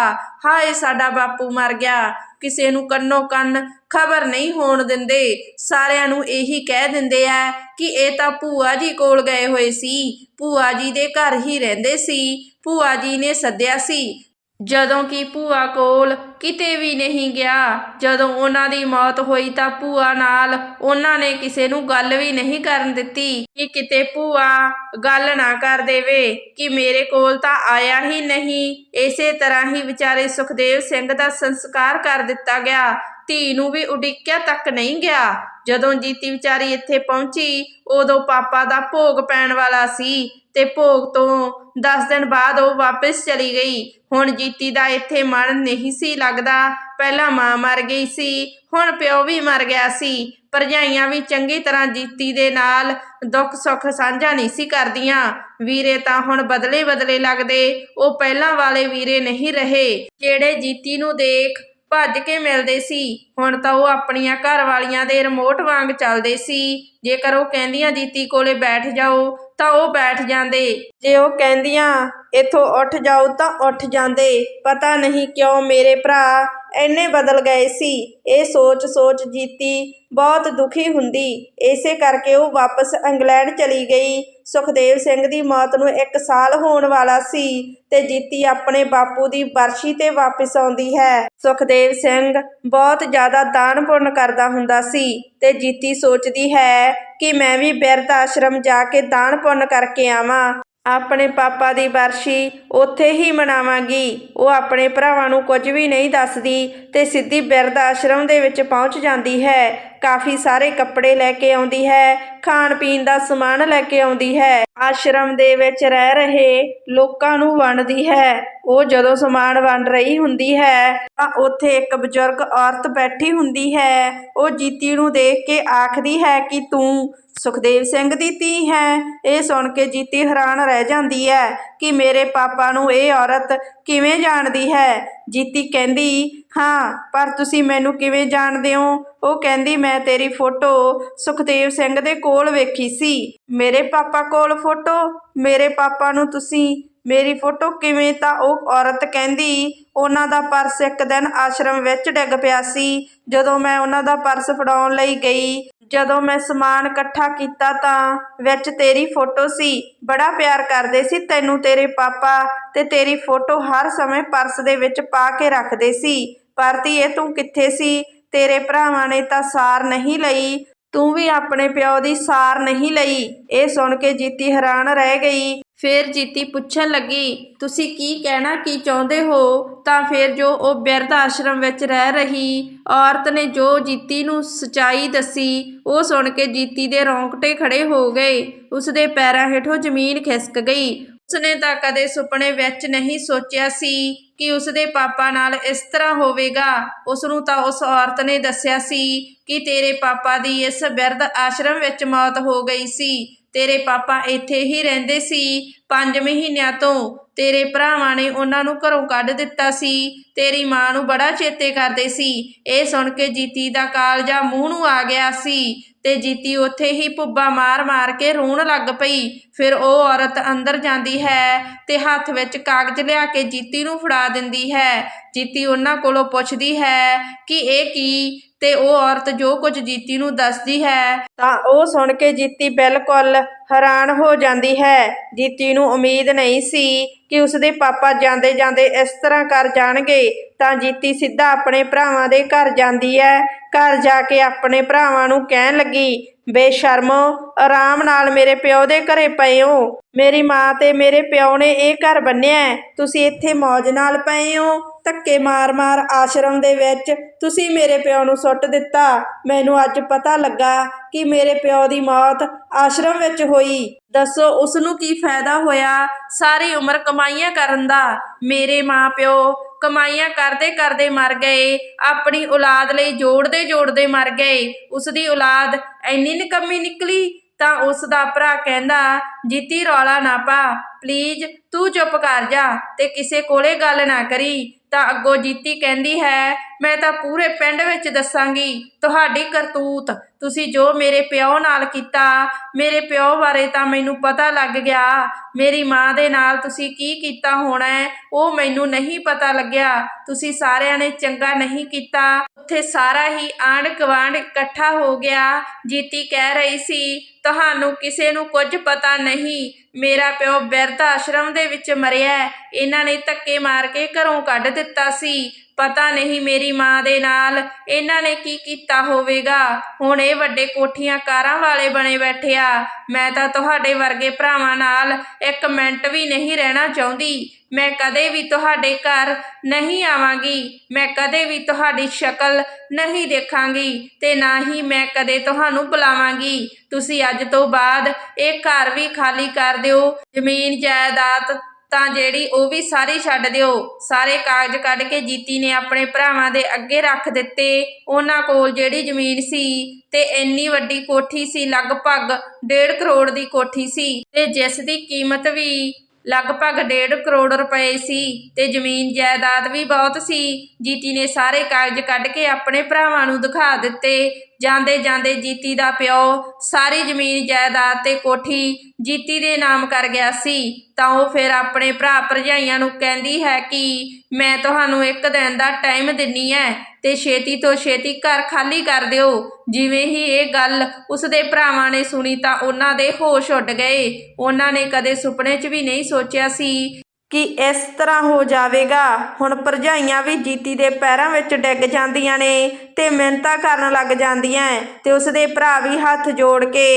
ਹਾਏ, ਸਾਡਾ ਬਾਪੂ ਮਰ ਗਿਆ। ਕਿਸੇ ਨੂੰ ਕੰਨੋ ਕੰਨ ਖਬਰ ਨਹੀਂ ਹੋਣ ਦਿੰਦੇ। ਸਾਰਿਆਂ ਨੂੰ ਇਹੀ ਕਹਿ ਦਿੰਦੇ ਆ ਕਿ ਇਹ ਤਾਂ ਭੂਆ ਜੀ ਕੋਲ ਗਏ ਹੋਏ ਸੀ। ਭੂਆ ਜੀ ਦੇ ਘਰ ਹੀ ਰਹਿੰਦੇ ਸੀ। ਭੂਆ ਜੀ ਨੇ ਸੱਦਿਆ ਸੀ। ਜਦੋਂ ਕਿ ਭੂਆ ਕੋਲ ਕਿਤੇ ਵੀ ਨਹੀਂ ਗਿਆ। ਜਦੋਂ ਉਹਨਾਂ ਦੀ ਮੌਤ ਹੋਈ ਤਾਂ ਭੂਆ ਨਾਲ ਉਹਨਾਂ ਨੇ ਕਿਸੇ ਨੂੰ ਗੱਲ ਵੀ ਨਹੀਂ ਕਰਨ ਦਿੱਤੀ ਕਿ ਕਿਤੇ ਭੂਆ ਗੱਲ ਨਾ ਕਰ ਦੇਵੇ ਕਿ ਮੇਰੇ ਕੋਲ ਤਾਂ ਆਇਆ ਹੀ ਨਹੀਂ। ਇਸੇ ਤਰ੍ਹਾਂ ਹੀ ਵਿਚਾਰੇ ਸੁਖਦੇਵ ਸਿੰਘ ਦਾ ਸੰਸਕਾਰ ਕਰ ਦਿੱਤਾ ਗਿਆ। ਧੀ ਨੂੰ ਵੀ ਉਡੀਕਿਆ ਤੱਕ ਨਹੀਂ ਗਿਆ। ਜਦੋਂ ਜੀਤੀ ਵਿਚਾਰੀ ਇੱਥੇ ਪਹੁੰਚੀ, ਉਦੋਂ ਪਾਪਾ ਦਾ ਭੋਗ ਪੈਣ ਵਾਲਾ ਸੀ ਤੇ ਭੋਗ ਤੋਂ 10 ਦਿਨ ਬਾਅਦ ਉਹ ਵਾਪਸ ਚਲੀ ਗਈ। ਹੁਣ ਜੀਤੀ ਦਾ ਇੱਥੇ ਮਨ ਨਹੀਂ ਸੀ ਲੱਗਦਾ। ਪਹਿਲਾਂ ਮਾਂ ਮਰ ਗਈ ਸੀ, ਹੁਣ ਪਿਓ ਵੀ ਮਰ ਗਿਆ ਸੀ। ਭਰਜਾਈਆਂ ਵੀ ਚੰਗੀ ਤਰ੍ਹਾਂ ਜੀਤੀ ਦੇ ਨਾਲ ਦੁੱਖ ਸੁੱਖ ਸਾਂਝਾ ਨਹੀਂ ਸੀ ਕਰਦੀਆਂ। ਵੀਰੇ ਤਾਂ ਹੁਣ ਬਦਲੇ ਬਦਲੇ ਲੱਗਦੇ। ਉਹ ਪਹਿਲਾਂ ਵਾਲੇ ਵੀਰੇ ਨਹੀਂ ਰਹੇ। ਜਿਹੜੇ ਜੀਤੀ ਨੂੰ ਦੇਖ ਭੱਜ ਕੇ ਮਿਲਦੇ ਸੀ। ਹੁਣ ਤਾਂ ਉਹ ਆਪਣੀਆਂ ਘਰ ਵਾਲੀਆਂ ਦੇ ਰਿਮੋਟ ਵਾਂਗ ਚੱਲਦੇ ਸੀ। ਜੇਕਰ ਉਹ ਕਹਿੰਦੀਆਂ, ਜੀਤੀ ਕੋਲੇ ਬੈਠ ਜਾਓ, ਤਾਂ ਉਹ ਬੈਠ ਜਾਂਦੇ। ਜੇ ਉਹ ਕਹਿੰਦੀਆਂ, ਇੱਥੋਂ ਉੱਠ ਜਾਓ, ਤਾਂ ਉੱਠ ਜਾਂਦੇ। ਪਤਾ ਨਹੀਂ ਕਿਉਂ ਮੇਰੇ ਭਰਾ ਇੰਨੇ ਬਦਲ ਗਏ ਸੀ। ਇਹ ਸੋਚ ਸੋਚ ਜੀਤੀ, ਬਹੁਤ ਦੁਖੀ ਹੁੰਦੀ। ਇਸੇ ਕਰਕੇ ਉਹ ਵਾਪਸ ਇੰਗਲੈਂਡ ਚਲੀ ਗਈ। ਸੁਖਦੇਵ ਸਿੰਘ ਦੀ ਮੌਤ ਨੂੰ 1 ਸਾਲ ਹੋਣ ਵਾਲਾ ਸੀ ਤੇ ਜੀਤੀ ਆਪਣੇ ਬਾਪੂ ਦੀ ਬਰਸ਼ੀ ਤੇ ਵਾਪਸ ਆਉਂਦੀ ਹੈ। ਸੁਖਦੇਵ ਸਿੰਘ ਬਹੁਤ ਜ਼ਿਆਦਾ ਦਾਨ ਪੁੰਨ ਕਰਦਾ ਹੁੰਦਾ ਸੀ ਤੇ ਜੀਤੀ ਸੋਚਦੀ ਹੈ ਕਿ ਮੈਂ ਵੀ ਬਿਰਧ ਆਸ਼ਰਮ ਜਾ ਕੇ ਦਾਨ ਪੁੰਨ ਕਰਕੇ ਆਵਾਂ। ਆਪਣੇ ਪਾਪਾ ਦੀ ਬਰਸ਼ੀ ਉੱਥੇ ਹੀ ਮਨਾਵਾਂਗੀ। ਉਹ ਆਪਣੇ ਭਰਾਵਾਂ ਨੂੰ ਕੁਝ ਵੀ ਨਹੀਂ ਦੱਸਦੀ ਤੇ ਸਿੱਧੀ ਬਿਰਧ ਆਸ਼ਰਮ ਦੇ ਵਿੱਚ ਪਹੁੰਚ ਜਾਂਦੀ ਹੈ। ਕਾਫੀ ਸਾਰੇ ਕੱਪੜੇ ਲੈ ਕੇ ਆਉਂਦੀ ਹੈ, ਖਾਣ ਪੀਣ ਦਾ ਸਮਾਨ ਲੈ ਕੇ ਆਉਂਦੀ ਹੈ। ਆਸ਼ਰਮ ਦੇ ਵਿੱਚ ਰਹਿ ਰਹੇ ਲੋਕਾਂ ਨੂੰ ਵੰਡਦੀ ਹੈ। ਉਹ ਜਦੋਂ ਸਮਾਨ ਵੰਡ ਰਹੀ ਹੁੰਦੀ ਹੈ, ਤਾਂ ਉੱਥੇ ਇੱਕ ਬਜ਼ੁਰਗ ਔਰਤ ਬੈਠੀ ਹੁੰਦੀ ਹੈ। ਉਹ ਜੀਤੀ ਨੂੰ ਦੇਖ ਕੇ ਆਖਦੀ ਹੈ ਕਿ ਤੂੰ ਸੁਖਦੇਵ ਸਿੰਘ ਦੀ ਧੀ ਹੈ। ਇਹ ਸੁਣ ਕੇ ਜੀਤੀ ਹੈਰਾਨ ਰਹਿ ਜਾਂਦੀ ਹੈ ਕਿ ਮੇਰੇ ਪਾਪਾ ਨੂੰ ਇਹ ਔਰਤ ਕਿਵੇਂ ਜਾਣਦੀ ਹੈ? ਜੀਤੀ ਕਹਿੰਦੀ ਹਾਂ, ਪਰ ਤੁਸੀਂ ਮੈਨੂੰ ਕਿਵੇਂ ਜਾਣਦੇ ਹੋ? ਉਹ ਕਹਿੰਦੀ, ਮੈਂ ਤੇਰੀ ਫੋਟੋ ਸੁਖਦੇਵ ਸਿੰਘ ਦੇ ਕੋਲ ਵੇਖੀ ਸੀ। ਮੇਰੇ ਪਾਪਾ ਕੋਲ ਫੋਟੋ? ਮੇਰੇ ਪਾਪਾ ਨੂੰ ਤੁਸੀਂ ਮੇਰੀ ਫੋਟੋ ਕਿਵੇਂ ਤਾਂ ਉਹ ਔਰਤ ਕਹਿੰਦੀ, ਉਹਨਾਂ ਦਾ ਪਰਸ ਇੱਕ ਦਿਨ ਆਸ਼ਰਮ ਵਿੱਚ ਡਿੱਗ ਪਿਆ ਸੀ। ਜਦੋਂ ਮੈਂ ਉਹਨਾਂ ਦਾ ਪਰਸ ਫੜਾਉਣ ਲਈ ਗਈ, ਜਦੋਂ ਮੈਂ ਸਮਾਨ ਇਕੱਠਾ ਕੀਤਾ ਤਾਂ ਵਿੱਚ ਤੇਰੀ ਫੋਟੋ ਸੀ। ਬੜਾ ਪਿਆਰ ਕਰਦੇ ਸੀ ਤੈਨੂੰ ਤੇਰੇ ਪਾਪਾ ਤੇ ਤੇਰੀ ਫੋਟੋ ਹਰ ਸਮੇਂ ਪਰਸ ਦੇ ਵਿੱਚ ਪਾ ਕੇ ਰੱਖਦੇ ਸੀ। ਪਰ ਧੀਏ, ਤੂੰ ਕਿੱਥੇ ਸੀ? ਤੇਰੇ ਭਰਾਵਾਂ ਨੇ ਤਾਂ ਸਾਰ ਨਹੀਂ ਲਈ। ਤੂੰ ਵੀ ਆਪਣੇ ਪਿਓ ਦੀ ਸਾਰ ਨਹੀਂ ਲਈ। ਇਹ ਸੁਣ ਕੇ ਜੀਤੀ ਹੈਰਾਨ ਰਹਿ ਗਈ। ਫਿਰ ਜੀਤੀ ਪੁੱਛਣ ਲੱਗੀ, ਤੁਸੀਂ ਕੀ ਕਹਿਣਾ, ਕੀ ਚਾਹੁੰਦੇ ਹੋ? ਤਾਂ ਫਿਰ ਜੋ ਉਹ ਬਿਰਧ ਆਸ਼ਰਮ ਵਿੱਚ ਰਹਿ ਰਹੀ, ਔਰਤ ਨੇ ਜੋ ਜੀਤੀ ਨੂੰ ਸਚਾਈ ਦੱਸੀ, ਉਹ ਸੁਣ ਕੇ ਜੀਤੀ ਦੇ ਰੌਂਗਟੇ ਖੜੇ ਹੋ ਗਏ। ਉਸਦੇ ਪੈਰਾਂ ਹੇਠੋਂ ਜ਼ਮੀਨ ਖਿਸਕ ਗਈ। ਉਸਨੇ ਤਾਂ ਕਦੇ ਸੁਪਨੇ ਵਿੱਚ ਨਹੀਂ ਸੋਚਿਆ ਸੀ। ਕਿ ਉਸਦੇ ਪਾਪਾ ਨਾਲ ਇਸ ਤਰ੍ਹਾਂ ਹੋਵੇਗਾ। ਉਸ ਨੂੰ ਤਾਂ ਉਸ ਔਰਤ ਨੇ ਦੱਸਿਆ ਸੀ ਕਿ ਤੇਰੇ ਪਾਪਾ ਦੀ ਇਸ ਬਿਰਧ ਆਸ਼ਰਮ ਵਿੱਚ ਮੌਤ ਹੋ ਗਈ ਸੀ। ਤੇਰੇ ਪਾਪਾ ਇੱਥੇ ਹੀ ਰਹਿੰਦੇ ਸੀ। 5 ਮਹੀਨਿਆਂ ਤੋਂ ਤੇਰੇ ਭਰਾਵਾਂ ਨੇ ਉਹਨਾਂ ਨੂੰ ਘਰੋਂ ਕੱਢ ਦਿੱਤਾ ਸੀ। ਤੇਰੀ ਮਾਂ ਨੂੰ ਬੜਾ ਚੇਤੇ ਕਰਦੇ ਸੀ। ਇਹ ਸੁਣ ਕੇ ਜੀਤੀ ਦਾ ਕਾਲਜਾ ਮੂੰਹ ਨੂੰ ਆ ਗਿਆ ਸੀ। ਤੇ ਜੀਤੀ ਉੱਥੇ ਹੀ ਪੁੱਬਾ ਮਾਰ-ਮਾਰ ਕੇ ਰੋਣ ਲੱਗ ਪਈ। ਫਿਰ ਉਹ ਔਰਤ ਅੰਦਰ ਜਾਂਦੀ ਹੈ ਤੇ ਹੱਥ ਵਿੱਚ ਕਾਗਜ਼ ਲਿਆ ਕੇ ਜੀਤੀ ਨੂੰ ਫੜਾ ਦਿੰਦੀ ਹੈ। ਜੀਤੀ ਉਹਨਾਂ ਕੋਲੋਂ ਪੁੱਛਦੀ ਹੈ ਕਿ ਇਹ ਕੀ? ਤੇ ਉਹ ਔਰਤ ਜੋ ਕੁਝ ਜੀਤੀ ਨੂੰ ਦੱਸਦੀ ਹੈ, ਤਾਂ ਉਹ ਸੁਣ ਕੇ ਜੀਤੀ ਬਿਲਕੁਲ ਹੈਰਾਨ ਹੋ ਜਾਂਦੀ ਹੈ। ਜੀਤੀ ਨੂੰ ਉਮੀਦ ਨਹੀਂ ਸੀ ਕਿ ਉਸਦੇ ਪਾਪਾ ਜਾਂਦੇ ਜਾਂਦੇ ਇਸ ਤਰ੍ਹਾਂ ਕਰ ਜਾਣਗੇ, ਤਾਂ ਜੀਤੀ ਸਿੱਧਾ ਆਪਣੇ ਭਰਾਵਾਂ ਦੇ ਘਰ ਜਾਂਦੀ ਹੈ ਘਰ ਜਾ ਕੇ ਆਪਣੇ ਭਰਾਵਾਂ ਨੂੰ ਕਹਿਣ ਲੱਗੀ, ਬੇਸ਼ਰਮੋ, ਆਰਾਮ ਨਾਲ ਮੇਰੇ ਪਿਓ ਦੇ ਘਰੇ ਪਏ ਹੋ। ਮੇਰੀ ਮਾਂ ਤੇ ਮੇਰੇ ਪਿਓ ਨੇ ਇਹ ਘਰ ਬੰਨਿਆ ਤੁਸੀਂ ਇੱਥੇ ਮौज ਨਾਲ ਪਏ ਹੋ। ਧੱਕੇ ਮਾਰ-ਮਾਰ ਆਸ਼ਰਮ ਦੇ ਵਿੱਚ ਤੁਸੀਂ ਮੇਰੇ ਪਿਓ ਨੂੰ ਸੁੱਟ ਦਿੱਤਾ। ਮੈਨੂੰ ਅੱਜ ਪਤਾ ਲੱਗਾ ਕਿ ਮੇਰੇ ਪਿਓ ਦੀ ਮੌਤ ਆਸ਼ਰਮ ਵਿੱਚ ਹੋਈ। ਦੱਸੋ ਉਸ ਨੂੰ ਕੀ ਫਾਇਦਾ ਹੋਇਆ? ਸਾਰੀ ਉਮਰ ਕਮਾਈਆਂ ਕਰਨ ਦਾ। ਮੇਰੇ ਮਾਂ-ਪਿਓ ਕਮਾਈਆਂ ਕਰਦੇ ਕਰਦੇ ਮਰ ਗਏ, ਆਪਣੀ ਔਲਾਦ ਲਈ ਜੋੜਦੇ ਜੋੜਦੇ ਮਰ ਗਏ। ਉਸ ਦੀ ਔਲਾਦ ਇੰਨੀ ਨਿਕੰਮੀ ਨਿਕਲੀ ਤਾਂ ਉਸ ਦਾ ਭਰਾ ਕਹਿੰਦਾ, ਜੀਤੀ ਰੌਲਾ ਨਾ ਪਾ ਪਲੀਜ਼ ਤੂੰ ਚੁੱਪ ਕਰ ਜਾ ਤੇ ਕਿਸੇ ਕੋਲੇ ਗੱਲ ਨਾ ਕਰੀ। ਤਾਂ ਅੱਗੋਂ ਜੀਤੀ ਕਹਿੰਦੀ ਹੈ, ਮੈਂ ਤਾਂ ਪੂਰੇ ਪਿੰਡ ਵਿੱਚ ਦੱਸਾਂਗੀ, ਤੁਹਾਡੀ ਕਰਤੂਤ ਤੁਸੀਂ ਜੋ ਮੇਰੇ ਪਿਓ ਨਾਲ ਕੀਤਾ, ਮੇਰੇ ਪਿਓ ਬਾਰੇ ਤਾਂ ਮੈਨੂੰ ਪਤਾ ਲੱਗ ਗਿਆ। ਮੇਰੀ ਮਾਂ ਦੇ ਨਾਲ ਤੁਸੀਂ ਕੀ ਕੀਤਾ ਹੋਣਾ ਉਹ ਮੈਨੂੰ ਨਹੀਂ ਪਤਾ ਲੱਗਿਆ। ਤੁਸੀਂ ਸਾਰਿਆਂ ਨੇ ਚੰਗਾ ਨਹੀਂ ਕੀਤਾ। ਉੱਥੇ ਸਾਰਾ ਹੀ ਆਂਢ ਗੁਆਂਢ ਇਕੱਠਾ ਹੋ ਗਿਆ। ਜੀਤੀ ਕਹਿ ਰਹੀ ਸੀ, ਤੁਹਾਨੂੰ ਕਿਸੇ ਨੂੰ ਕੁਝ ਪਤਾ ਨਹੀਂ। ਮੇਰਾ ਪਿਓ ਬਿਰਧ ਆਸ਼ਰਮ ਦੇ ਵਿੱਚ ਮਰਿਆ ਇਹਨਾਂ ਨੇ ਧੱਕੇ ਮਾਰ ਕੇ ਘਰੋਂ ਕੱਢ ਦਿੱਤਾ ਸੀ। ਪਤਾ ਨਹੀਂ ਮੇਰੀ ਮਾਂ ਦੇ ਨਾਲ ਇਹਨਾਂ ਨੇ ਕੀ ਕੀਤਾ ਹੋਵੇਗਾ। ਹੁਣ ਇਹ ਵੱਡੇ ਕੋਠੀਆਂ ਕਾਰਾਂ ਵਾਲੇ ਬਣੇ ਬੈਠੇ ਆ। ਮੈਂ ਤਾਂ ਤੁਹਾਡੇ ਵਰਗੇ ਭਰਾਵਾਂ ਨਾਲ ਇੱਕ ਮਿੰਟ ਵੀ ਨਹੀਂ ਰਹਿਣਾ ਚਾਹੁੰਦੀ। ਮੈਂ ਕਦੇ ਵੀ ਤੁਹਾਡੇ ਘਰ ਨਹੀਂ ਆਵਾਂਗੀ। ਮੈਂ ਕਦੇ ਵੀ ਤੁਹਾਡੀ ਸ਼ਕਲ ਨਹੀਂ ਦੇਖਾਂਗੀ ਤੇ ਨਾ ਹੀ ਮੈਂ ਕਦੇ ਤੁਹਾਨੂੰ ਬੁਲਾਵਾਂਗੀ। ਤੁਸੀਂ ਅੱਜ ਤੋਂ ਬਾਅਦ ਇਹ ਘਰ ਵੀ ਖਾਲੀ ਕਰ ਦਿਓ। ਜ਼ਮੀਨ, ਜਾਇਦਾਦ ਤਾਂ ਜਿਹੜੀ ਉਹ ਵੀ ਸਾਰੀ ਛੱਡ ਦਿਓ। ਸਾਰੇ ਕਾਗਜ਼ ਕੱਢ ਕੇ ਜੀਤੀ ਨੇ ਆਪਣੇ ਭਰਾਵਾਂ ਦੇ ਅੱਗੇ ਰੱਖ ਦਿੱਤੇ। ਉਹਨਾਂ ਕੋਲ ਜਿਹੜੀ ਜ਼ਮੀਨ ਸੀ ਤੇ ਇੰਨੀ ਵੱਡੀ ਕੋਠੀ ਸੀ, ਲਗਭਗ 1.5 ਕਰੋੜ ਦੀ ਕੋਠੀ ਸੀ। ਤੇ ਜਿਸ ਦੀ ਕੀਮਤ ਵੀ ਲਗਭਗ 1.5 ਕਰੋੜ ਰੁਪਏ ਸੀ ਤੇ ਜ਼ਮੀਨ ਜਾਇਦਾਦ ਵੀ ਬਹੁਤ ਸੀ। ਜੀਤੀ ਨੇ ਸਾਰੇ ਕਾਗਜ਼ ਕੱਢ ਕੇ ਆਪਣੇ ਭਰਾਵਾਂ ਨੂੰ ਦਿਖਾ ਦਿੱਤੇ। ਜਾਂਦੇ ਜਾਂਦੇ ਜੀਤੀ ਦਾ ਪਿਓ ਸਾਰੀ ਜ਼ਮੀਨ ਜਾਇਦਾਦ ਤੇ ਕੋਠੀ ਜੀਤੀ ਦੇ ਨਾਮ ਕਰ ਗਿਆ ਸੀ। ਤਾਂ ਉਹ ਫਿਰ ਆਪਣੇ ਭਰਾ ਭਰਜਾਈਆਂ ਨੂੰ ਕਹਿੰਦੀ ਹੈ ਕਿ ਮੈਂ ਤੁਹਾਨੂੰ ਇੱਕ ਦਿਨ ਦਾ ਟਾਈਮ ਦਿੰਨੀ ਹੈ ਤੇ ਛੇਤੀ ਤੋਂ ਛੇਤੀ ਘਰ ਖਾਲੀ ਕਰ ਦਿਓ। ਜਿਵੇਂ ਹੀ ਇਹ ਗੱਲ ਉਸਦੇ ਭਰਾਵਾਂ ਨੇ ਸੁਣੀ ਤਾਂ ਉਹਨਾਂ ਦੇ ਹੋਸ਼ ਉੱਡ ਗਏ। ਉਹਨਾਂ ਨੇ ਕਦੇ ਸੁਪਨੇ 'ਚ ਵੀ ਨਹੀਂ ਸੋਚਿਆ ਸੀ। ਕਿ ਇਸ ਤਰ੍ਹਾਂ ਹੋ ਜਾਵੇਗਾ। ਹੁਣ ਭਰਜਾਈਆਂ ਵੀ ਜੀਤੀ ਦੇ ਪੈਰਾਂ ਵਿੱਚ ਡਿੱਗ ਜਾਂਦੀਆਂ ਨੇ ਤੇ ਮਿਹਨਤਾਂ ਕਰਨ ਲੱਗ ਜਾਂਦੀਆਂ ਤੇ ਉਸਦੇ ਭਰਾ ਵੀ ਹੱਥ ਜੋੜ ਕੇ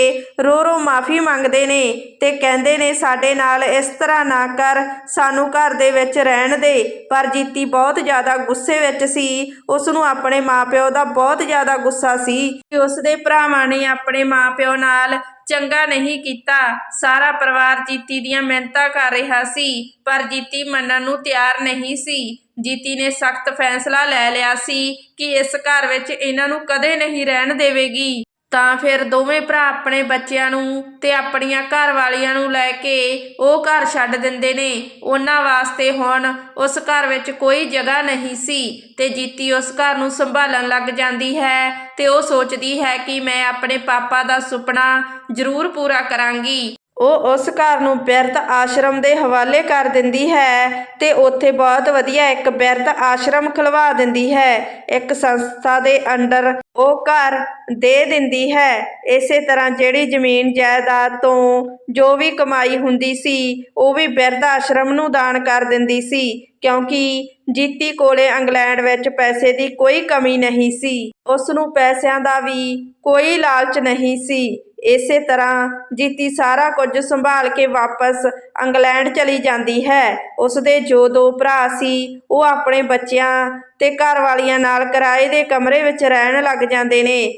ਰੋ ਰੋ ਮਾਫੀ ਮੰਗਦੇ ਨੇ ਤੇ ਕਹਿੰਦੇ ਨੇ, ਸਾਡੇ ਨਾਲ ਇਸ ਤਰ੍ਹਾਂ ਨਾ ਕਰ, ਸਾਨੂੰ ਘਰ ਦੇ ਵਿੱਚ ਰਹਿਣ ਦੇ। ਪਰ ਜੀਤੀ ਬਹੁਤ ਜ਼ਿਆਦਾ ਗੁੱਸੇ ਵਿੱਚ ਸੀ। ਉਸ ਨੂੰ ਆਪਣੇ ਮਾਪਿਓ ਦਾ ਬਹੁਤ ਜ਼ਿਆਦਾ ਗੁੱਸਾ ਸੀ ਕਿ ਉਸਦੇ ਭਰਾਵਾਂ ਨੇ ਆਪਣੇ ਮਾਪਿਓ ਨਾਲ ਚੰਗਾ ਨਹੀਂ ਕੀਤਾ। ਸਾਰਾ ਪਰਿਵਾਰ ਜੀਤੀ ਦੀਆਂ ਮਿਹਨਤਾਂ ਕਰ ਰਿਹਾ ਸੀ, ਪਰ ਜੀਤੀ ਮੰਨਣ ਨੂੰ ਤਿਆਰ ਨਹੀਂ ਸੀ। ਜੀਤੀ ਨੇ ਸਖਤ ਫੈਸਲਾ ਲੈ ਲਿਆ ਸੀ ਕਿ ਇਸ ਘਰ ਵਿੱਚ ਇਹਨਾਂ ਨੂੰ ਕਦੇ ਨਹੀਂ ਰਹਿਣ ਦੇਵੇਗੀ। ਤਾਂ ਫਿਰ ਦੋਵੇਂ ਭਰਾ ਆਪਣੇ ਬੱਚਿਆਂ ਨੂੰ ਤੇ ਆਪਣੀਆਂ ਘਰ ਵਾਲੀਆਂ ਨੂੰ ਲੈ ਕੇ ਉਹ ਘਰ ਛੱਡ ਦਿੰਦੇ ਨੇ। ਉਹਨਾਂ ਵਾਸਤੇ ਹੁਣ ਉਸ ਘਰ ਵਿੱਚ ਕੋਈ ਜਗ੍ਹਾ ਨਹੀਂ ਸੀ ਤੇ ਜੀਤੀ ਉਸ ਘਰ ਨੂੰ ਸੰਭਾਲਣ ਲੱਗ ਜਾਂਦੀ ਹੈ ਤੇ ਉਹ ਸੋਚਦੀ ਹੈ ਕਿ ਮੈਂ ਆਪਣੇ ਪਾਪਾ ਦਾ ਸੁਪਨਾ ਜ਼ਰੂਰ ਪੂਰਾ ਕਰਾਂਗੀ। ਉਹ ਉਸ ਘਰ ਨੂੰ ਬਿਰਧ ਆਸ਼ਰਮ ਦੇ ਹਵਾਲੇ ਕਰ ਦਿੰਦੀ ਹੈ ਤੇ ਉੱਥੇ ਬਹੁਤ ਵਧੀਆ ਇੱਕ ਬਿਰਧ ਆਸ਼ਰਮ ਖੁਲਵਾ ਦਿੰਦੀ ਹੈ। ਇੱਕ ਸੰਸਥਾ ਦੇ ਅੰਡਰ ਉਹ ਘਰ ਦੇ ਦਿੰਦੀ ਹੈ। ਇਸੇ ਤਰ੍ਹਾਂ ਜਿਹੜੀ ਜ਼ਮੀਨ ਜਾਇਦਾਦ ਤੋਂ ਜੋ ਵੀ ਕਮਾਈ ਹੁੰਦੀ ਸੀ, ਉਹ ਵੀ ਬਿਰਧ ਆਸ਼ਰਮ ਨੂੰ ਦਾਨ ਕਰ ਦਿੰਦੀ ਸੀ, ਕਿਉਂਕਿ ਜੀਤੀ ਕੋਲੇ ਇੰਗਲੈਂਡ ਵਿੱਚ ਪੈਸੇ ਦੀ ਕੋਈ ਕਮੀ ਨਹੀਂ ਸੀ। ਉਸ ਨੂੰ ਪੈਸਿਆਂ ਦਾ ਵੀ ਕੋਈ ਲਾਲਚ ਨਹੀਂ ਸੀ। ਇਸੇ ਤਰ੍ਹਾਂ ਜੀਤੀ ਸਾਰਾ ਕੁਝ ਸੰਭਾਲ ਕੇ ਵਾਪਸ ਇੰਗਲੈਂਡ ਚਲੀ ਜਾਂਦੀ ਹੈ। ਉਸ ਦੇ ਜੋ ਦੋ ਭਰਾ ਸੀ, ਉਹ ਆਪਣੇ ਬੱਚਿਆਂ ਤੇ ਘਰ ਵਾਲੀਆਂ ਨਾਲ ਕਿਰਾਏ ਦੇ ਕਮਰੇ ਵਿੱਚ ਰਹਿਣ ਲੱਗ ਜਾਂਦੇ ਨੇ।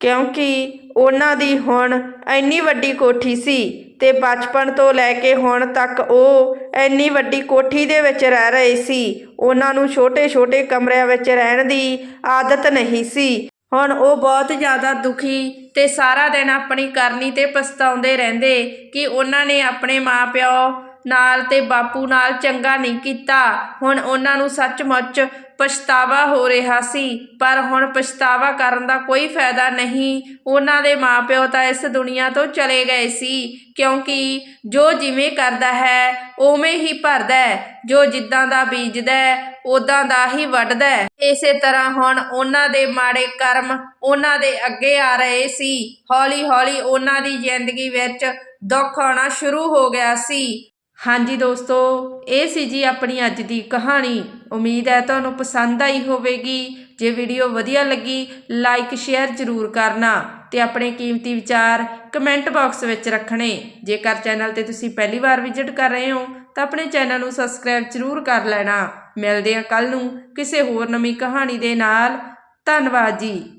ਕਿਉਂਕਿ ਉਹਨਾਂ ਦੀ ਹੁਣ ਇੰਨੀ ਵੱਡੀ ਕੋਠੀ ਸੀ ਤੇ ਬਚਪਨ ਤੋਂ ਲੈ ਕੇ ਹੁਣ ਤੱਕ ਉਹ ਇੰਨੀ ਵੱਡੀ ਕੋਠੀ ਦੇ ਵਿੱਚ ਰਹਿ ਰਹੇ ਸੀ। ਉਹਨਾਂ ਨੂੰ ਛੋਟੇ-ਛੋਟੇ ਕਮਰਿਆਂ ਵਿੱਚ ਰਹਿਣ ਦੀ ਆਦਤ ਨਹੀਂ ਸੀ। ਹੁਣ ਉਹ ਬਹੁਤ ਜ਼ਿਆਦਾ ਦੁਖੀ ਅਤੇ ਸਾਰਾ ਦਿਨ ਆਪਣੀ ਕਰਨੀ ਤੇ ਪਛਤਾਉਂਦੇ ਰਹਿੰਦੇ ਕਿ ਉਹਨਾਂ ਨੇ ਆਪਣੇ ਮਾਂ ਪਿਓ ਨਾਲ ਤੇ ਬਾਪੂ ਨਾਲ ਚੰਗਾ ਨਹੀਂ ਕੀਤਾ। ਹੁਣ ਉਹਨਾਂ ਨੂੰ ਸੱਚਮੁੱਚ ਪਛਤਾਵਾ ਹੋ ਰਿਹਾ ਸੀ, ਪਰ ਹੁਣ ਪਛਤਾਵਾ ਕਰਨ ਦਾ ਕੋਈ ਫਾਇਦਾ ਨਹੀਂ। ਉਹਨਾਂ ਦੇ ਮਾਪਿਓ ਤਾਂ ਇਸ ਦੁਨੀਆ ਤੋਂ ਚਲੇ ਗਏ ਸੀ, ਕਿਉਂਕਿ ਜੋ ਜਿਵੇਂ ਕਰਦਾ ਹੈ, ਉਵੇਂ ਹੀ ਭਰਦਾ ਹੈ। ਜੋ ਜਿੱਦਾਂ ਦਾ ਬੀਜਦਾ ਹੈ ਉਦਾਂ ਦਾ ਹੀ ਵੱਢਦਾ ਹੈ। ਇਸੇ ਤਰ੍ਹਾਂ ਹੁਣ ਉਹਨਾਂ ਦੇ ਮਾੜੇ ਕਰਮ ਉਹਨਾਂ ਦੇ ਅੱਗੇ ਆ ਰਹੇ ਸੀ। ਹੌਲੀ ਹੌਲੀ ਉਹਨਾਂ ਦੀ ਜ਼ਿੰਦਗੀ ਵਿੱਚ ਦੁੱਖ ਆਉਣਾ ਸ਼ੁਰੂ ਹੋ ਗਿਆ ਸੀ। ਹਾਂਜੀ ਦੋਸਤੋ, ਇਹ ਸੀ ਜੀ ਆਪਣੀ ਅੱਜ ਦੀ ਕਹਾਣੀ। ਉਮੀਦ ਹੈ ਤੁਹਾਨੂੰ ਪਸੰਦ ਆਈ ਹੋਵੇਗੀ। ਜੇ ਵੀਡੀਓ ਵਧੀਆ ਲੱਗੀ, ਲਾਈਕ, ਸ਼ੇਅਰ ਜ਼ਰੂਰ ਕਰਨਾ ਤੇ ਆਪਣੇ ਕੀਮਤੀ ਵਿਚਾਰ ਕਮੈਂਟ ਬਾਕਸ ਵਿੱਚ ਰੱਖਣੇ। ਜੇਕਰ ਚੈਨਲ ਤੇ ਤੁਸੀਂ ਪਹਿਲੀ ਵਾਰ ਵਿਜ਼ਿਟ ਕਰ ਰਹੇ ਹੋ, ਤਾਂ ਆਪਣੇ ਚੈਨਲ ਨੂੰ ਸਬਸਕ੍ਰਾਈਬ ਜ਼ਰੂਰ ਕਰ ਲੈਣਾ। ਮਿਲਦੇ ਹਾਂ ਕੱਲ ਨੂੰ ਕਿਸੇ ਹੋਰ ਨਵੀਂ ਕਹਾਣੀ ਦੇ ਨਾਲ। ਧੰਨਵਾਦ ਜੀ।